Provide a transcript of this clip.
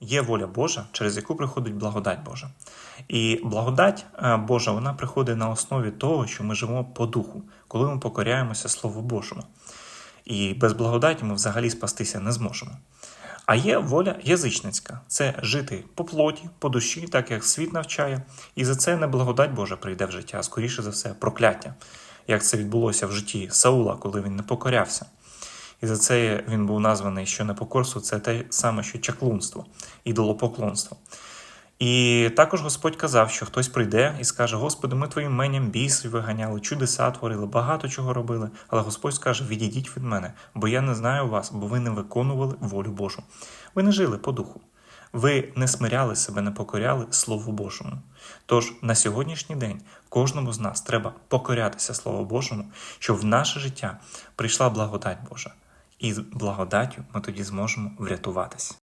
є воля Божа, через яку приходить благодать Божа. І благодать е, Божа вона приходить на основі того, що ми живемо по духу, коли ми покоряємося Слову Божому. І без благодаті ми взагалі спастися не зможемо. А є воля язичницька це жити по плоті, по душі, так як світ навчає, і за це не благодать Божа прийде в життя, а скоріше за все, прокляття, як це відбулося в житті Саула, коли він не покорявся. І за це він був названий, що непокорство це те саме, що чаклунство, ідолопоклонство. І також Господь казав, що хтось прийде і скаже: Господи, ми твоїм менем бісів виганяли, чудеса творили, багато чого робили. Але Господь скаже: Відійдіть від мене, бо я не знаю вас, бо ви не виконували волю Божу. Ви не жили по духу. Ви не смиряли себе, не покоряли Слову Божому. Тож на сьогоднішній день кожному з нас треба покорятися Слову Божому, щоб в наше життя прийшла благодать Божа. І з благодаттю ми тоді зможемо врятуватись.